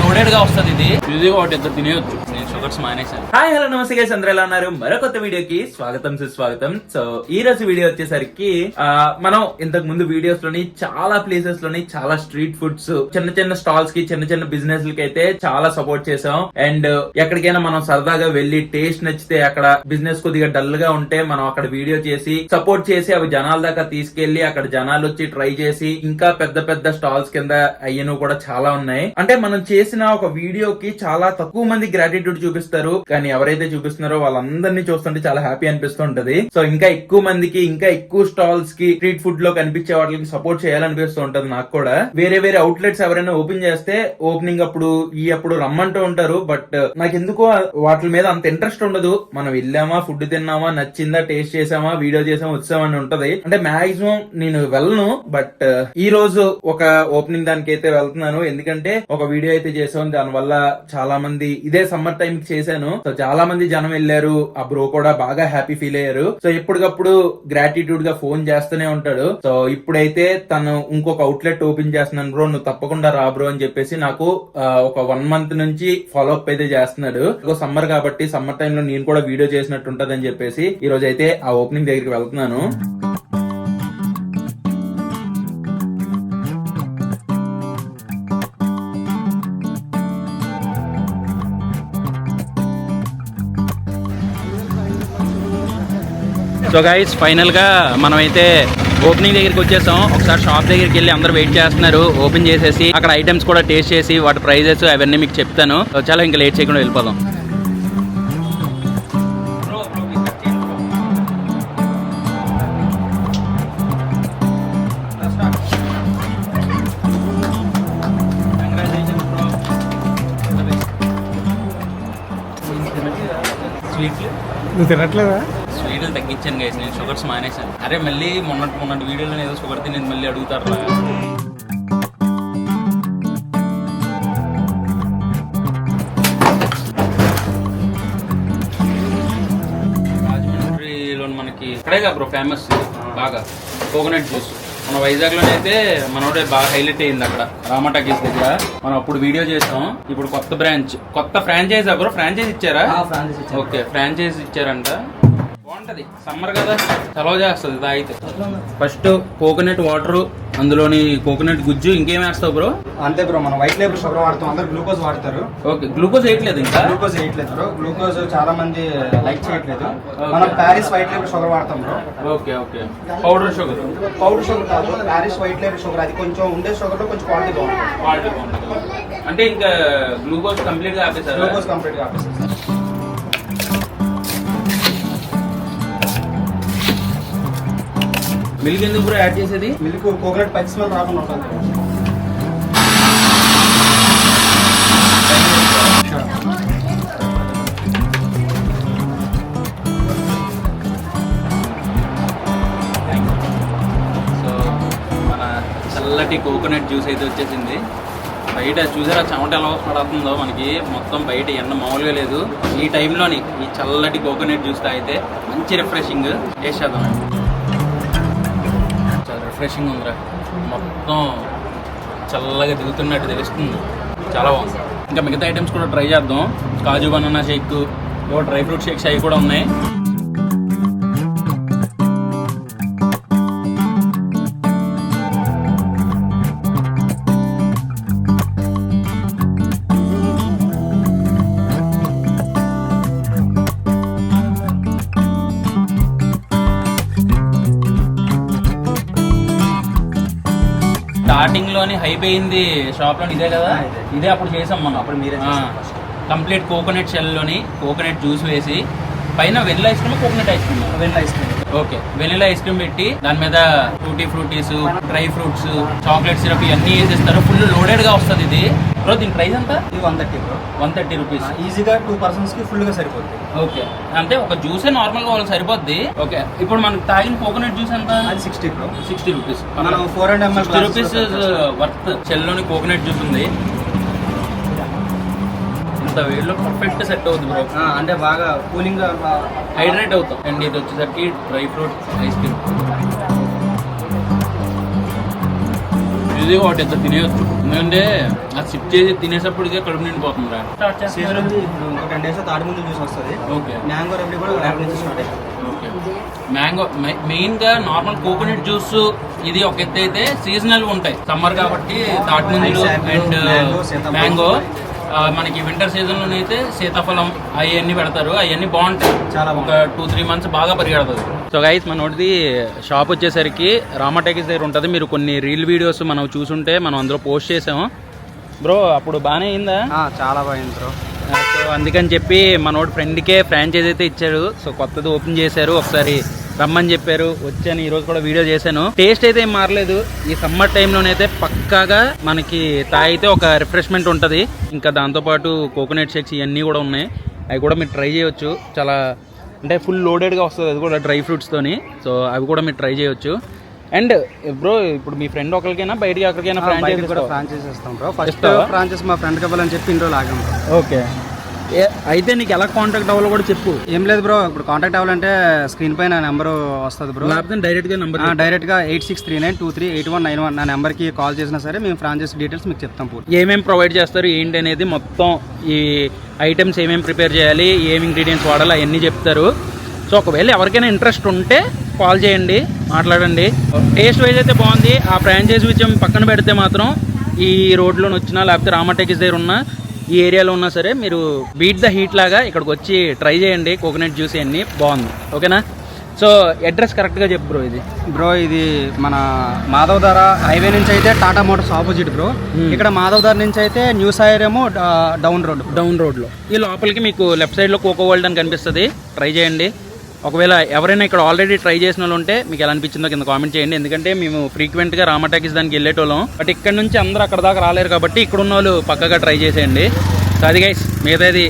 లోడెడ్గా వస్తుంది ఇది. ఈజీగా ఒకటి ఇద్దరు తినేయచ్చు? నేను మానేశాను. హాయ్ హలో నమస్తే గైస్ అందరూ ఎలా ఉన్నారు? మరో కొత్త వీడియోకి స్వాగతం సుస్వాగతం. సో ఈ రోజు వీడియో వచ్చేసరికి మనం ఇంతకు ముందు వీడియోస్లోని చాలా ప్లేసెస్లోని చాలా స్ట్రీట్ ఫుడ్స్ చిన్న చిన్న స్టాల్స్కి చిన్న చిన్న బిజినెస్ లకి అయితే చాలా సపోర్ట్ చేసాం అండ్ ఎక్కడికైనా మనం సరదాగా వెళ్ళి టేస్ట్ నచ్చితే అక్కడ బిజినెస్ కొద్దిగా డల్గా ఉంటే మనం అక్కడ వీడియో చేసి సపోర్ట్ చేసి అవి జనాల దాకా తీసుకెళ్ళి అక్కడ జనాలు వచ్చి ట్రై చేసి ఇంకా పెద్ద పెద్ద స్టాల్స్ కింద అయ్యను కూడా చాలా ఉన్నాయి. అంటే మనం చేసిన ఒక వీడియోకి చాలా తక్కువ మంది గ్రాటిట్యూడ్ చూపిస్తారు. కానీ ఎవరైతే చూపిస్తున్నారో వాళ్ళందరినీ చూస్తుంటే చాలా హ్యాపీ అనిపిస్తుంటది సో ఇంకా ఎక్కువ మందికి ఇంకా ఎక్కువ స్టాల్స్కి స్ట్రీట్ ఫుడ్లో కనిపించే వాటికి సపోర్ట్ చేయాలనిపిస్తూ ఉంటది నాకు కూడా. వేరే వేరే అవుట్లెట్స్ ఎవరైనా ఓపెన్ చేస్తే ఓపెనింగ్ అప్పుడు ఈ అప్పుడు రమ్మంటూ ఉంటారు. బట్ నాకు ఎందుకో వాటి మీద అంత ఇంట్రెస్ట్ ఉండదు. మనం వెళ్ళామా ఫుడ్ తిన్నామా నచ్చిందా టేస్ట్ చేసామా వీడియో చేసామా వచ్చామని ఉంటది. అంటే మాక్సిమం నేను వెళ్ళను. బట్ ఈ రోజు ఒక ఓపెనింగ్ దానికి అయితే వెళ్తున్నాను. ఎందుకంటే ఒక వీడియో అయితే చేసాం. దాని వల్ల చాలా మంది ఇదే సమ్మర్ టైం చేశాను. సో చాలా మంది జనం వెళ్ళారు. ఆ బ్రో కూడా బాగా హ్యాపీ ఫీల్ అయ్యారు. సో ఎప్పటికప్పుడు గ్రాటిట్యూడ్గా ఫోన్ చేస్తూనే ఉంటాడు. సో ఇప్పుడైతే తను ఇంకొక అవుట్లెట్ ఓపెన్ చేస్తున్నాను బ్రో. నువ్వు తప్పకుండా రా బ్రో అని చెప్పేసి నాకు ఒక వన్ మంత్ నుంచి ఫాలో అప్ అయితే చేస్తున్నాడు. సమ్మర్ కాబట్టి సమ్మర్ టైంలో నేను కూడా వీడియో చేసినట్టు ఉంటదని చెప్పేసి ఈ రోజు అయితే ఆ ఓపెనింగ్ దగ్గరికి వెళ్తున్నాను. సో గైస్ ఫైనల్గా మనం అయితే ఓపెనింగ్ దగ్గరికి వచ్చేసాం. ఒకసారి షాప్ దగ్గరికి వెళ్ళి అందరూ వెయిట్ చేస్తున్నారు. ఓపెన్ చేసేసి అక్కడ ఐటమ్స్ కూడా టేస్ట్ చేసి వాటి ప్రైజెస్ అవన్నీ మీకు చెప్తాను. చాలా ఇంకా లేట్ చేయకుండా వెళ్ళిపోదాం. నువ్వు తినట్లేదా? స్వీట్లు తగ్గించాను గైస్ నేను షుగర్స్ మానేశాను. అరే మళ్ళీ మొన్నటి మొన్నటి వీడియోలో ఏదో షుగర్ తిని మళ్ళీ అడుగుతారు మనకి ఇక్కడే బ్రో ఫేమస్ బాగా. కోకోనట్ జ్యూస్ మన వైజాగ్లోనే అయితే మనోడే బాగా హైలైట్ అయింది అక్కడ. రామటాకీస్ దగ్గర. మనం అప్పుడు వీడియో చేసాం. ఇప్పుడు కొత్త బ్రాంచ్ కొత్త ఫ్రాంచైజ్ బ్రో ఫ్రాంచైజ్ ఇచ్చారా? ఓకే ఫ్రాంచైజ్ ఇచ్చారంట. బాగుంటది. సమ్మర్ కదా చలవ చేస్తుంది తాగితే. ఫస్ట్ కోకోనట్ వాటర్ అందులోని కోకోనట్ గుజ్జు ఇంకేం వేస్తావు బ్రో? అంతే బ్రో మనం వైట్ లేబుల్ షుగర్ వాడతాం అందరు గ్లూకోజ్ వాడతారు. ఓకే గ్లూకోజ్ వేయట్లేదు ఇంకా? గ్లూకోజ్ వేయట్లేదు బ్రో గ్లూకోజ్ చాలా మంది లైక్ చేయట్లేదు. మనం ప్యారిస్ వైట్ లేబుల్ షుగర్ వాడతాం bro. Okay okay. Powder sugar? Powder sugar కాదు ప్యారిస్ వైట్ లేబుల్ షుగర్ అది కొంచెం ఉండే షుగర్లో కొంచెం క్వాలిటీ బాగుంటుంది. క్వాలిటీ బాగుంటుంది. అంటే ఇంకా గ్లూకోజ్ కంప్లీట్గా ఆపేసారు గ్లూకోజ్ కంప్లీట్గా ఆపేస్తుంది మిల్క్ ఎందుకు బ్రో యాడ్ చేసేది? మిల్క్ కోకోనట్ పచ్చి స్మెల్ రాకుండా ఉంటుంది సో మన చల్లటి కోకోనట్ జ్యూస్ అయితే వచ్చేసింది. బయట చూసారా చెమట ఎలా పడుతుందో? మనకి మొత్తం బయట ఎండ మామూలుగా లేదు. ఈ టైంలోని ఈ చల్లటి కోకోనట్ జ్యూస్ తాగితే మంచి రిఫ్రెషింగ్ చేసేద్దాం చాలా రిఫ్రెషింగ్ ఉందిరా. మొత్తం చల్లగా దిగుతున్నట్టు తెలుస్తుంది. చాలా బాగుంది. ఇంకా మిగతా ఐటమ్స్ కూడా ట్రై చేద్దాం. కాజు బనానా షేక్ ఏవో డ్రై ఫ్రూట్ షేక్స్ అవి కూడా ఉన్నాయి. స్టార్టింగ్లోని హైప్ అయింది షాప్లో ఇదే కదా? ఇదే. అప్పుడు చేసాం మనం. అప్పుడు మీరే కంప్లీట్ కోకోనట్ షెల్లోని కోకోనట్ జ్యూస్ వేసి పైన vanilla ice cream coconut ice cream well ice cream okay vanilla ice cream పెట్టి దాని మీద fruity fruities dry fruits chocolate syrup ఇవన్నీ వేసిస్తారు ఫుల్ లోడెడ్గా వస్తుంది ఇది. బ్రో దీని ప్రైస్ ఎంత? ఇది one thirty bro one thirty rupees ఈజీగా టూ పర్సన్స్కి ఫుల్గా సరిపోతుంది ఓకే అంటే ఒక జ్యూసే నార్మల్గా సరిపోద్ది. ఓకే ఇప్పుడు మనకి తాగిన కోకోనట్ జ్యూస్ ఎంత? అది సిక్స్టీ బ్రో సిక్స్టీ రూపీస్ మనం four hundred ML sixty rupees worth చెల్లోని coconut juice ఉంది. ఇంత వేడిలో పర్ఫెక్ట్ సెట్ అవుతుంది బ్రో అంటే బాగా కూలింగ్గా హైడ్రేట్ అవుతాం. అండ్ ఇది వచ్చేసరికి డ్రై ఫ్రూట్ ఐస్ క్రీమ్ ఇది ఒకటి ఎంత తినేయచ్చు. ఎందుకంటే అది సిప్ చేసి తినేటప్పటికే కడుపు నిండిపోతుందిరా. సీజన్ ఇప్పుడు టెన్ డేస్ ముందు జ్యూస్ వస్తుంది. ఓకే. మ్యాంగో రెమెడీ కూడా రేపు నుంచి స్టార్ట్ అవుతుంది ఓకే. మ్యాంగో మెయిన్గా నార్మల్ కోకోనట్ జ్యూస్ ఇది ఒక ఎత్తు అయితే సీజనల్ ఉంటాయి. సమ్మర్ కాబట్టి Ice apple, అండ్ సీతాఫలం. మ్యాంగో మనకి వింటర్ సీజన్ లోనైతే సీతాఫలం అవన్నీ పెడతారు. అవన్నీ బాగుంటాయి. చాలా ఒక టూ త్రీ మంత్స్ బాగా పరిగెడుతుంది. సో గైస్ మనోడిది షాప్ వచ్చేసరికి రామాటెక్స్ దగ్గర ఉంటుంది. మీరు కొన్ని రీల్ వీడియోస్ మనం చూసుంటే మనం అందులో పోస్ట్ చేసాము. బ్రో అప్పుడు బాగానే అయిందా? చాలా బాగుంది బ్రో సో అందుకని చెప్పి మనోడు ఫ్రెండ్కే ఫ్రాంచైజ్ అయితే ఇచ్చాడు సో కొత్తది ఓపెన్ చేశారు. ఒకసారి రమ్మని చెప్పారు. వచ్చాను. ఈ రోజు కూడా వీడియో చేశాను. టేస్ట్ అయితే ఏం మారలేదు. ఈ సమ్మర్ టైంలోనైతే పక్కాగా మనకి తాగితే ఒక రిఫ్రెష్మెంట్ ఉంటుంది. ఇంకా దాంతోపాటు కోకోనట్ షేక్స్ ఇవన్నీ కూడా ఉన్నాయి. అవి కూడా మీరు ట్రై చేయొచ్చు. చాలా అంటే ఫుల్ లోడెడ్గా వస్తుంది. అది కూడా డ్రై ఫ్రూట్స్తోని సో అవి కూడా మీరు ట్రై చేయొచ్చు. అండ్ బ్రో ఇప్పుడు మీ ఫ్రెండ్ ఒకరికైనా బయటికి ఎక్కడికైనా బయటకు ఫ్రాంచైజ్ కూడా ఫ్రాంచైజ్ ఇస్తాం బ్రో ఫస్ట్? ఫ్రాంచైజ్ మా ఫ్రెండ్ ఇవ్వాలని చెప్పి ఇంట్లో లాగాం ఓకే అయితే నీకు ఎలా కాంటాక్ట్ అవ్వాలో కూడా చెప్పు. ఏం లేదు బ్రో ఇప్పుడు కాంటాక్ట్ అవ్వాలంటే స్క్రీన్ పైన నెంబర్ వస్తుంది బ్రో. లేకపోతే డైరెక్ట్గా నంబర్ డైరెక్ట్గా eight six three nine two three eight one nine one నా నెంబర్కి కాల్ చేసినా సరే మేము ఫ్రాంచైజ్ డీటెయిల్స్ మీకు చెప్తాం పూర్తి. ఏమేమి ప్రొవైడ్ చేస్తారు ఏంటి అనేది మొత్తం ఈ ఐటమ్స్ ఏమేమి ప్రిపేర్ చేయాలి ఏమి ఇంగ్రీడియంట్స్ వాడాలి అవన్నీ చెప్తారు. సో ఒకవేళ ఎవరికైనా ఇంట్రెస్ట్ ఉంటే కాల్ చేయండి మాట్లాడండి. టేస్ట్ వైజ్ అయితే బాగుంది. ఆ ఫ్రాంచైజ్ విషయం పక్కన పెడితే మాత్రం ఈ రోడ్లోని వచ్చినా లేకపోతే రామటెక్స్ దగ్గర ఉన్నా ఈ ఏరియాలో ఉన్నా సరే మీరు బీట్ ద హీట్ లాగా ఇక్కడికి వచ్చి ట్రై చేయండి. కోకోనట్ జ్యూస్ అన్ని బాగుంది. ఓకేనా? సో అడ్రస్ కరెక్ట్గా చెప్పు బ్రో ఇది. బ్రో ఇది మన మాధవ్ ధార హైవే నుంచి అయితే టాటా మోటార్స్ ఆపోజిట్ బ్రో. ఇక్కడ మాధవ్ ధార నుంచి అయితే న్యూ సాయర్ ఏమో డౌన్ రోడ్. డౌన్ రోడ్లో. ఈ లోపలికి మీకు లెఫ్ట్ సైడ్లో కోకో వరల్డ్ అని కనిపిస్తుంది. ట్రై చేయండి. ఒకవేళ ఎవరైనా ఇక్కడ ఆల్రెడీ ట్రై చేసిన వాళ్ళు ఉంటే మీకు ఎలా అనిపించిందో కింద కామెంట్ చేయండి. ఎందుకంటే మేము ఫ్రీక్వెంట్గా రామటాకిస్ దానికి వెళ్ళేటోళ్ళం. బట్ ఇక్కడ నుంచి అందరూ అక్కడ దాకా రాలేరు కాబట్టి ఇక్కడ ఉన్న వాళ్ళు పక్కగా ట్రై చేసేయండి. సో అది గైస్ మిగతాది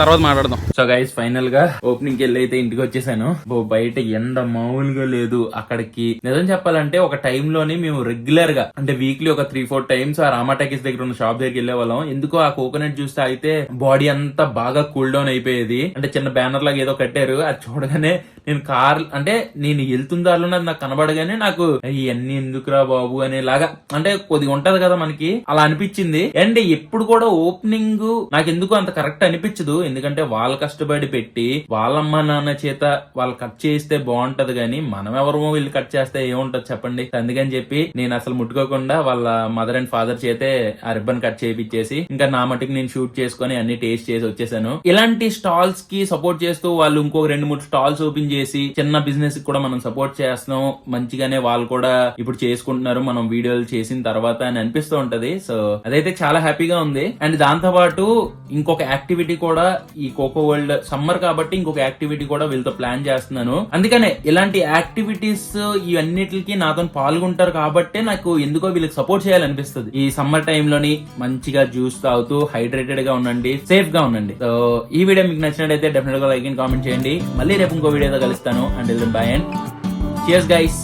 తర్వాత మాట్లాడదాం. సో గైస్ ఫైనల్గా ఓపెనింగ్ వెళ్ళి అయితే ఇంటికి వచ్చేసాను. బో బయట ఎండ మామూలుగా లేదు అక్కడికి. నిజం చెప్పాలంటే ఒక time లోని మేము రెగ్యులర్గా అంటే వీక్లీ ఒక త్రీ ఫోర్ టైమ్స్ ఆ రామాటాకిస్ దగ్గర ఉన్న షాప్ దగ్గరికి వెళ్ళే వాళ్ళం. ఎందుకో ఆ కోకోనట్ జ్యూస్ తాగితే బాడీ అంతా బాగా కూల్ డౌన్ అయిపోయేది. అంటే చిన్న బ్యానర్ లాగా ఏదో కట్టారు. అది చూడగానే నేను కార్ అంటే నేను వెళ్తున్న దారిలో అది నాకు కనబడగానే నాకు ఇవన్నీ ఎందుకురా బాబు అనేలాగా అంటే కొద్దిగా ఉంటది కదా మనకి. అలా అనిపించింది. అండ్ ఎప్పుడు కూడా ఓపెనింగ్ నాకు ఎందుకు అంత కరెక్ట్ అనిపించదు. ఎందుకంటే వాళ్ళు కష్టపడి పెట్టి వాళ్ళమ్మ నాన్న చేత వాళ్ళు కట్ చేస్తే బాగుంటది కానీ మనం ఎవరమో వీళ్ళు కట్ చేస్తే ఏముంటది చెప్పండి. అందుకని చెప్పి నేను అసలు ముట్టుకోకుండా వాళ్ళ మదర్ అండ్ ఫాదర్ చేతే ఆ రిబ్బన్ కట్ చేయించేసి ఇంకా నా మటుకు నేను షూట్ చేసుకొని అన్ని టేస్ట్ చేసి వచ్చేసాను. ఇలాంటి స్టాల్స్కి సపోర్ట్ చేస్తూ వాళ్ళు ఇంకొక రెండు మూడు స్టాల్స్ ఓపెన్ చేసి చిన్న బిజినెస్ కూడా మనం సపోర్ట్ చేస్తున్నాం. మంచిగానే వాళ్ళు కూడా ఇప్పుడు చేసుకుంటున్నారు. మనం వీడియోలు చేసిన తర్వాత అని అనిపిస్తూ ఉంటది. సో అదైతే చాలా హ్యాపీగా ఉంది. అండ్ దాంతో పాటు ఇంకొక యాక్టివిటీ కూడా ఈ కోకో వరల్డ్ సమ్మర్ కాబట్టి ఇంకొక యాక్టివిటీ కూడా వీళ్ళతో ప్లాన్ చేస్తున్నాను. అందుకనే ఇలాంటి యాక్టివిటీస్ ఇవన్నిటికి నాతో పాల్గొంటారు కాబట్టే నాకు ఎందుకో వీళ్ళకి సపోర్ట్ చేయాలనిపిస్తుంది. ఈ సమ్మర్ టైంలోని మంచిగా జ్యూస్ తాగుతూ హైడ్రేటెడ్గా ఉండండి సేఫ్గా ఉండండి. సో ఈ వీడియో మీకు నచ్చినట్టయితే డెఫినెట్గా లైక్ అండ్ కామెంట్ చేయండి. మళ్ళీ రేపు ఇంకో వీడియోతో కలుస్తాను. And bye and cheers guys